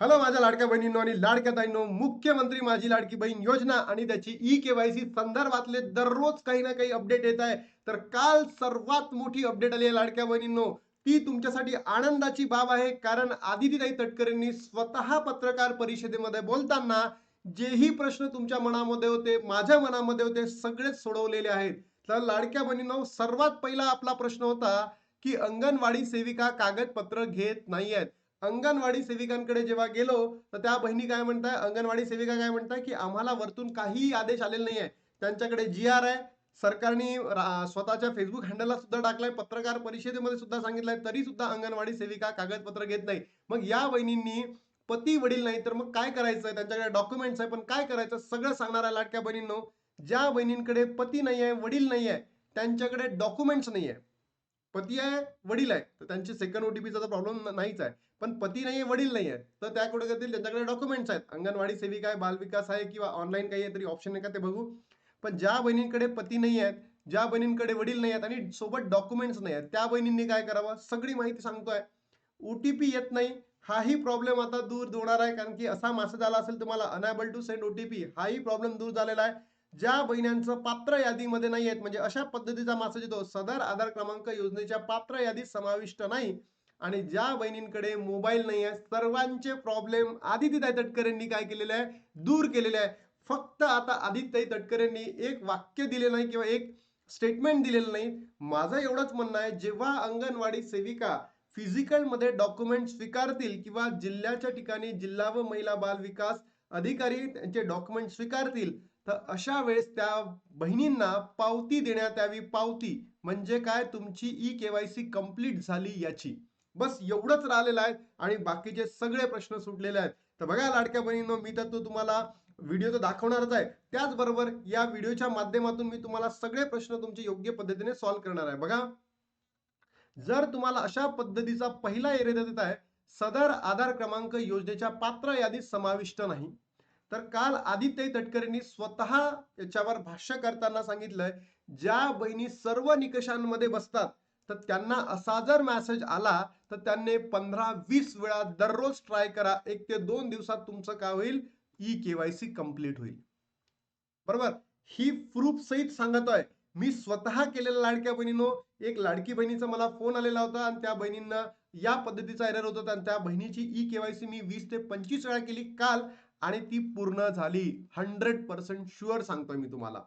Hello माझ्या लाडक्या बहिणींनो आणि लाडक्या ताईंनो मुख्यमंत्री माझी लाडकी बहीण योजना आणि त्याची ई केवायसी संदर्भातले दररोज काही ना काही अपडेट येत आहे. तर काल सर्वात मोठी अपडेट आली आहे लाडक्या बहिणींनो. ती तुमच्यासाठी आनंदाची बाब आहे कारण आदितीताई तटकरेंनी स्वतः पत्रकार परिषदेमध्ये बोलताना जेही प्रश्न तुमच्या मनामध्ये होते माझ्या मनामध्ये होते सगळेच सोडवलेले आहेत. तर लाडक्या बहिणींनो सर्वात पहिला आपला प्रश्न होता की अंगणवाडी सेविका कागदपत्र घेत नाहीयेत. अंगणवाडी सेविकांकडे जेव्हा गेलो तर त्या बहिणी काय म्हणताय अंगणवाडी सेविका काय म्हणताय की आम्हाला वरतून काहीही आदेश आलेले नाही आहे त्यांच्याकडे जी आर आहे. सरकारने स्वतःच्या फेसबुक हँडलला सुद्धा टाकलाय. पत्रकार परिषदेमध्ये सुद्धा सांगितलंय. तरी सुद्धा अंगणवाडी सेविका कागदपत्र घेत नाही. मग या बहिणींनी पती वडील नाही तर मग काय करायचं त्यांच्याकडे डॉक्युमेंट्स आहे पण काय करायचं? सगळं सांगणाऱ्या लाडक्या बहिणींनो ज्या बहिणींकडे पती नाही आहे वडील नाही आहे त्यांच्याकडे डॉक्युमेंट्स नाही आहे पती आहे वडील आहे. तर त्यांची सेकंड ओटीपीचा तर प्रॉब्लेम नाहीच आहे. पण पती नाही आहे वडील नाही आहे तर त्याकडे करतील? त्यांच्याकडे डॉक्युमेंट्स आहेत. अंगणवाडी सेविका आहे बालविकास आहे किंवा ऑनलाईन काही आहे तरी ऑप्शन आहे का ते बघू. पण ज्या बहिणींकडे पती नाही आहेत ज्या बहिणींकडे वडील नाही आहेत आणि सोबत डॉक्युमेंट्स नाही आहेत त्या बहिणींनी काय करावं? सगळी माहिती सांगतोय. ओ टी पी येत नाही. हाही प्रॉब्लेम आता दूर होणार आहे. कारण की असा मेसेज आला असेल तुम्हाला unable to send O T P हाही प्रॉब्लेम दूर झालेला आहे. ज्या बहिण्यांचं पात्र यादीमध्ये नाही आहेत म्हणजे अशा पद्धतीचा मासा येतो सदर आधार क्रमांक योजनेच्या पात्र यादीत समाविष्ट नाही आणि ज्या बहिणींकडे मोबाईल नाही आहे सर्वांचे प्रॉब्लेम आदित्यताई तटकरेंनी काय केलेले आहे? दूर केलेले आहे. फक्त आता आदित्यताई तटकरेंनी एक वाक्य दिले नाही किंवा एक स्टेटमेंट दिलेलं नाही. माझं एवढंच म्हणणं आहे जेव्हा अंगणवाडी सेविका फिजिकलमध्ये डॉक्युमेंट स्वीकारतील किंवा जिल्ह्याच्या ठिकाणी जिल्हा व महिला बाल विकास अधिकारी त्यांचे डॉक्युमेंट स्वीकारतील तर अशा वेळेस त्या बहिणींना पावती देण्यात यावी. पावती म्हणजे काय? तुमची ई केवायसी कंप्लीट झाली याची. बस एवढंच राहिलेलं आहे आणि बाकीचे सगळे प्रश्न सुटलेले आहेत. तर बघा लाडक्या बहिणींनो मी तर तो तुम्हाला व्हिडिओ तर दाखवणारच आहे. त्याचबरोबर या व्हिडिओच्या माध्यमातून मी तुम्हाला सगळे प्रश्न तुमचे योग्य पद्धतीने सॉल्व्ह करणार आहे. बघा. जर तुम्हाला अशा पद्धतीचा पहिला एरिया देत आहे सदर आधार क्रमांक योजनेच्या पात्र यादीत समाविष्ट नाही. तर काल आदित्य तटकरेंनी स्वतः याच्यावर भाष्य करताना सांगितलंय ज्या बहिणी सर्व निकषांमध्ये बसतात तर त्यांना असा जर मॅसेज आला तर त्यांनी पंधरा वीस वेळा दररोज ट्राय करा. एक ते दोन दिवसात तुमचं काय होईल? ई केवायसी कंप्लीट होईल. बरोबर? ही प्रूफ सहित सांगतोय. मी स्वतः केलेल्या लाडक्या बहिणीनो एक लाडकी बहिणीचा मला फोन आलेला होता आणि त्या बहिणींना या पद्धतीचा एरर होत होता आणि त्या बहिणीची ई केवायसी मी वीस ते पंचवीस वेळा केली. काल आणि ती पूर्ण झाली. हंड्रेड पर्सेंट शुअर सांगतोय मी तुम्हाला.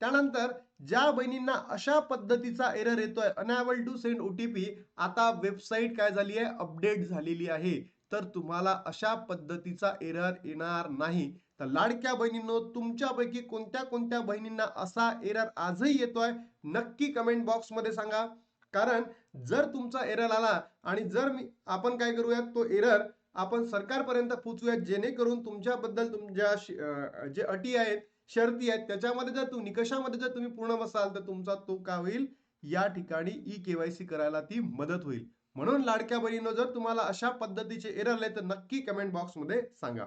त्यानंतर ज्या बहिणींना अशा पद्धतीचा एरर येतोय अनॅबल टू सेंड ओटीपी आता वेबसाईट काय झाली आहे अपडेट झालेली आहे. तर तुम्हाला अशा पद्धतीचा एरर येणार नाही. तर लाडक्या बहिणींनो तुमच्यापैकी कोणत्या कोणत्या बहिणींना असा एरर आजही येतोय? नक्की कमेंट बॉक्समध्ये सांगा. कारण जर तुमचा एरर आला आणि जर मी आपण काय करूयात? तो एरर आपण सरकारपर्यंत पोचूयात जेणेकरून तुमच्याबद्दल तुमच्या जे अटी आहेत शर्ती आहेत त्याच्यामध्ये जर तुम्ही निकषामध्ये जर तुम्ही पूर्ण बसाल तर तुमचा तो का होईल? या ठिकाणी ई केवायसी करायला ती मदत होईल. म्हणून लाडक्या बहिणीनं जर तुम्हाला अशा पद्धतीचे एरर आले तर नक्की कमेंट बॉक्समध्ये सांगा.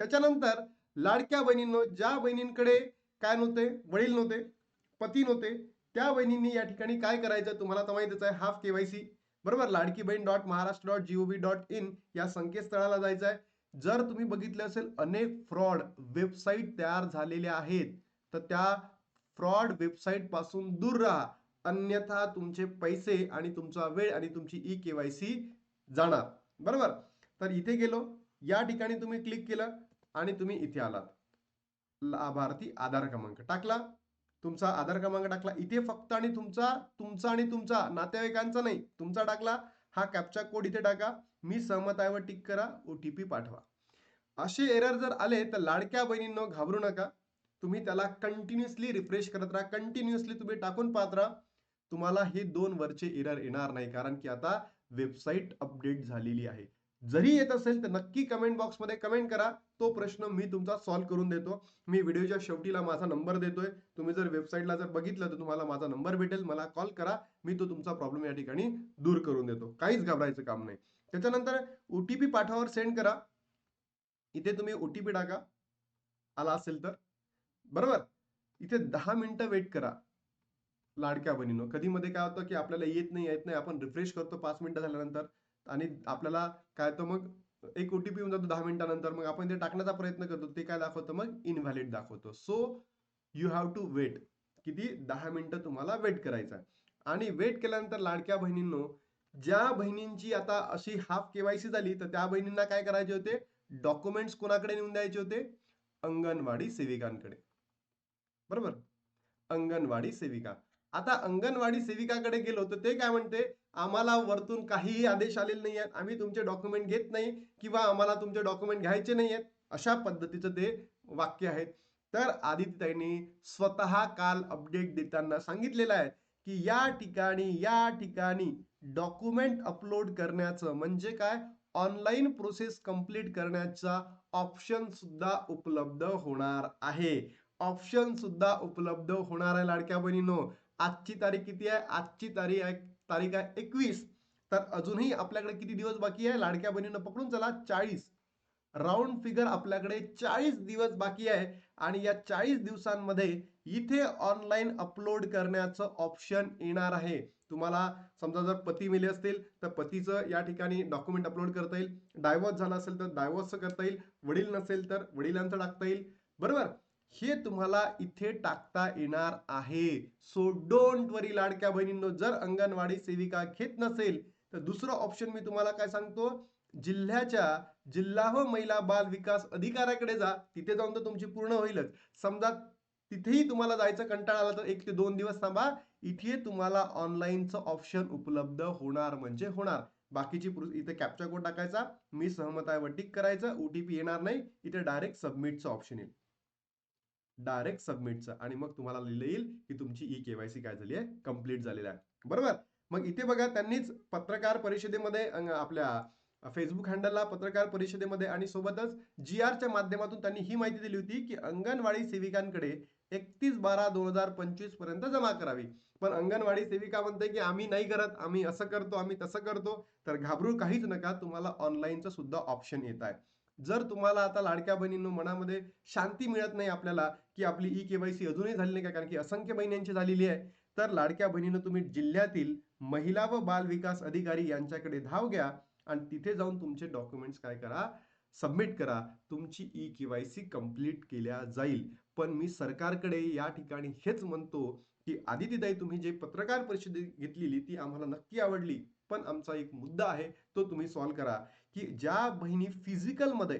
त्याच्यानंतर लाडक्या बहिणींनो ज्या बहिणींकडे काय नव्हते? वडील नव्हते पती नव्हते त्या बहिणींनी या ठिकाणी काय करायचं? तुम्हाला तर माहितीच आहे हाफ केवायसी बरोबर Ladki Bahin dot Maharashtra dot G O V dot in या संकेतस्थळाला जायचं आहे जर तुम्ही बघितले असेल अनेक फ्रॉड वेबसाईट तयार झालेल्या आहेत. तर त्या फ्रॉड वेबसाईटपासून दूर राहा. अन्यथा तुमचे पैसे आणि तुमचा वेळ आणि तुमची ई केवायसी जाणार. बरोबर? तर इथे गेलो. या ठिकाणी तुम्ही क्लिक केलं आणि तुम्ही इथे आलात. लाभार्थी आधार क्रमांक टाकला. तुमचा आधार क्रमांक टाकला. इथे फक्त आणि तुमचा तुमचा आणि तुमचा नातेवाईकांचा नाही तुमचा टाकला. हा कॅप्चा कोड इथे टाका. मी सहमत आहे व टिक करा. ओ टी पी पाठवा. असे एरर जर आले तर लाडक्या बहिणींनो घाबरू नका. तुम्ही त्याला कंटिन्युअसली रिफ्रेश करत राहा. कंटिन्युअसली तुम्ही टाकून पाहत राहा. तुम्हाला हे दोन वरचे एरर येणार नाही. कारण की आता वेबसाईट अपडेट झालेली आहे. जरी येत असेल तर नक्की कमेंट बॉक्समध्ये कमेंट करा. तो प्रश्न मी तुमचा सॉल्व्ह करून देतो. मी व्हिडिओच्या शेवटीला माझा नंबर देतोय. तुम्ही जर वेबसाईटला जर बघितलं तर तुम्हाला माझा नंबर भेटेल. मला कॉल करा. मी तो तुमचा प्रॉब्लेम या ठिकाणी दूर करून देतो. काहीच घाबरायचं काम नाही. त्याच्यानंतर ओटीपी पाठावर सेंड करा. इथे तुम्ही ओटीपी टाका. आला असेल तर. बरोबर? इथे दहा मिनिटं वेट करा. लाडक्या बहिणीनो कधी मध्ये काय होतं की आपल्याला येत नाही येत नाही. आपण रिफ्रेश करतो पाच मिनिटं झाल्यानंतर. आणि आपल्याला काय तर मग एक ओटीपी येऊन जातो दहा मिनिटानंतर मग आपण ते टाकण्याचा प्रयत्न करतो ते काय दाखवतं मग? इनव्हॅलिड दाखवतो. So you have to wait किती? दहा मिनिटं तुम्हाला वेट करायचा आणि वेट केल्यानंतर लाडक्या बहिणींनो ज्या बहिणींची आता अशी हाफ केवायसी झाली तर त्या बहिणींना काय करायचे होते? डॉक्युमेंट्स कोणाकडे नेऊन द्यायचे होते? अंगणवाडी सेविकांकडे. बरोबर? अंगणवाडी सेविका. आता अंगणवाडी सेविकाकडे गेलो तर ते काय म्हणते आम्हाला वरतून काहीही आदेश आलेले नाही आहेत. आम्ही तुमचे डॉक्युमेंट घेत नाही किंवा आम्हाला तुमचे डॉक्युमेंट घ्यायचे नाही आहेत. अशा पद्धतीचं ते वाक्य आहे. तर आदित्यताईंनी स्वतः काल अपडेट देताना सांगितलेलं आहे की या ठिकाणी या ठिकाणी डॉक्युमेंट अपलोड करण्याचं म्हणजे काय? ऑनलाईन प्रोसेस कंप्लीट करण्याचा ऑप्शन सुद्धा उपलब्ध होणार आहे. ऑप्शन सुद्धा उपलब्ध होणार आहे लाडक्या बहिणीनो. आजची तारीख किती आहे? आजची तारीख आहे तारीख आहे एकवीस. तर अजूनही आपल्याकडे किती दिवस बाकी आहे? लाडक्या बहिणीनं पकडून चला चाळीस. राऊंड फिगर आपल्याकडे चाळीस दिवस बाकी आहे आणि या चाळीस दिवसांमध्ये इथे ऑनलाईन अपलोड करण्याचं ऑप्शन येणार आहे. तुम्हाला समजा जर पती मिले असतील तर पतीचं या ठिकाणी डॉक्युमेंट अपलोड करता येईल. डायव्हर्स झाला असेल तर डायव्हर्सचं करता येईल. वडील नसेल तर वडिलांचं टाकता येईल. बरोबर? हे तुम्हाला इथे टाकता येणार आहे. सो डोंट वरी लाडक्या बहिणींनो जर अंगणवाडी सेविका घेत नसेल तर दुसरं ऑप्शन मी तुम्हाला काय सांगतो? जिल्ह्याच्या जिल्हा व महिला बाल विकास अधिकाऱ्याकडे जा. तिथे जाऊन तर तुमची पूर्ण होईलच. समजा तिथेही तुम्हाला जायचं कंटाळा आला तर एक ते दोन दिवस थांबा. इथे तुम्हाला ऑनलाईनचं ऑप्शन उपलब्ध होणार म्हणजे होणार. बाकीची प्रो- इथे कॅप्चा कोड टाकायचा. मी सहमत आहे व टिक करायचं. ओटीपी येणार नाही. इथे डायरेक्ट सबमिटचं ऑप्शन येईल. डायरेक्ट सबमिटचं आणि मग तुम्हाला लिहिलं येईल की तुमची ई केवायसी काय झाली आहे कंप्लीट झालेली आहे. बरोबर? मग इथे बघा त्यांनीच पत्रकार परिषदेमध्ये आपल्या फेसबुक हँडलला पत्रकार परिषदेमध्ये आणि सोबतच जी आरच्या माध्यमातून त्यांनी ही माहिती दिली होती की अंगणवाडी सेविकांकडे एकतीस बारा दोन हजार पंचवीसपर्यंत जमा करावी. पण अंगणवाडी सेविका म्हणते की आम्ही नाही करत आम्ही असं करतो आम्ही तसं करतो तर घाबरू काहीच नका तुम्हाला ऑनलाईनचं सुद्धा ऑप्शन येत आहे. जर तुम्हाला आता लाडक्या बहिणींनो मनामध्ये शांती मिळत नाही आपल्याला की आपली ई केवायसी अजूनही झाली नाही का? कारण की असंख्य महिन्यांची झालेली आहे. तर लाडक्या बहिणीनं तुम्ही जिल्ह्यातील महिला व बाल विकास अधिकारी यांच्याकडे धाव घ्या आणि तिथे जाऊन तुमचे डॉक्युमेंट्स काय करा? सबमिट करा. तुमची ई केवायसी कंप्लीट केल्या जाईल. पण मी सरकारकडे या ठिकाणी हेच म्हणतो की आदितीदाई तुम्ही जे पत्रकार परिषद घेतलेली ती आम्हाला नक्की आवडली. पण आमचा एक मुद्दा आहे तो तुम्ही सॉल्व्ह करा की ज्या बहिणी फिजिकलमध्ये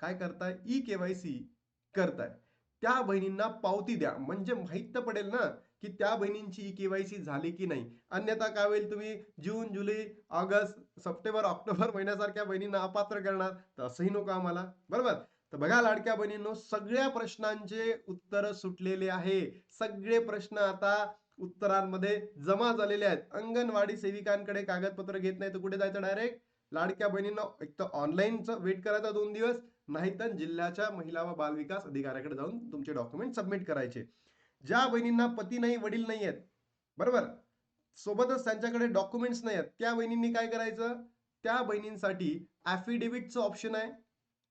काय करताय? ई केवायसी करताय. त्या बहिणींना पावती द्या. म्हणजे माहीत तर पडेल ना की त्या बहिणींची ई केवायसी झाली की नाही. अन्यथा काय होईल तुम्ही जून जुलै ऑगस्ट सप्टेंबर ऑक्टोबर महिन्यासारख्या बहिणींना अपात्र करणार? तर असंही नको आम्हाला. बरोबर? तर बघा लाडक्या बहिणींनो सगळ्या प्रश्नांचे उत्तर सुटलेले आहे. सगळे प्रश्न आता उत्तरांमध्ये जमा झालेले आहेत. अंगणवाडी सेविकांकडे कागदपत्र घेत नाही तर कुठे जायचं डायरेक्ट लाडक्या बहिणींना एक तर ऑनलाईनचं वेट करायचा दोन दिवस नाहीतर जिल्ह्याच्या महिला व बाल विकास अधिकाऱ्याकडे जाऊन तुमचे डॉक्युमेंट सबमिट करायचे. ज्या बहिणींना पती नाही वडील नाही आहेत बरोबर? सोबतच त्यांच्याकडे डॉक्युमेंट्स नाही आहेत. त्या बहिणींनी काय करायचं? त्या बहिणींसाठी ॲफिडेव्हिटचं ऑप्शन आहे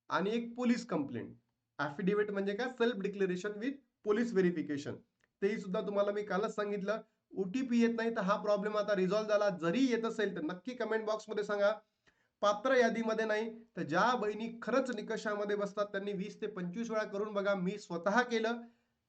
आणि एक पोलीस कंप्लेंट ॲफिडेव्हिट म्हणजे काय? Self declaration with police verification तेही सुद्धा तुम्हाला मी कालच सांगितलं. ओटीपी येत नाही तर हा प्रॉब्लेम आता रिझॉल्व्ह झाला. जरी येत असेल तर नक्की कमेंट बॉक्समध्ये सांगा. पात्र यादीमध्ये नाही तर ज्या बहिणी खरंच निकषामध्ये बसतात त्यांनी वीस ते पंचवीस वेळा करून बघा मी स्वतः केलं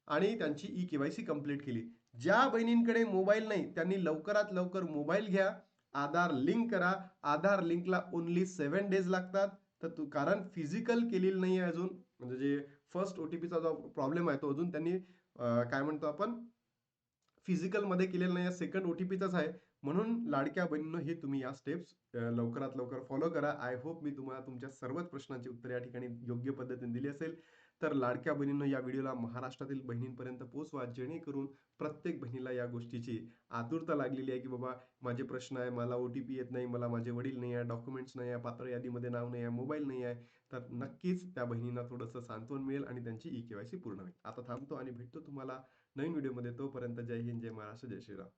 आणि त्यांची ई केवायसी कंप्लीट केली. ज्या बहिणींकडे मोबाईल नाही त्यांनी लवकरात लवकर मोबाईल घ्या. आधार लिंक करा. आधार लिंकला ओनली सेव्हन डेज लागतात. तर तू कारण फिजिकल केलेलं नाही आहे अजून. म्हणजे जे फर्स्ट ओटीपीचा जो प्रॉब्लेम आहे तो अजून त्यांनी काय म्हणतो आपण फिजिकलमध्ये केलेलं नाही सेकंड ओटीपीचाच आहे. म्हणून लाडक्या बहिणीनं हे तुम्ही या स्टेप्स लवकरात लवकर फॉलो करा. आय होप मी तुम्हाला तुमच्या सर्वच प्रश्नांची उत्तर या ठिकाणी योग्य पद्धतीने दिली असेल. तर लाडक्या बहिणींना या व्हिडिओला महाराष्ट्रातील बहिणींपर्यंत पोहोचवा जेणेकरून प्रत्येक बहिणीला या गोष्टीची आतुरता लागलेली आहे की बाबा माझे प्रश्न आहे मला ओ टी पी येत नाही मला माझे वडील नाही आहे डॉक्युमेंट्स नाही आहे पात्र यादीमध्ये नाव नाही आहे मोबाईल नाही आहे तर नक्कीच त्या बहिणींना थोडंसं सांत्वन मिळेल आणि त्यांची ई केवायसी पूर्ण होईल. आता थांबतो आणि भेटतो तुम्हाला नवीन व्हिडिओमध्ये. तोपर्यंत जय हिंद जय महाराष्ट्र जय श्रीराम.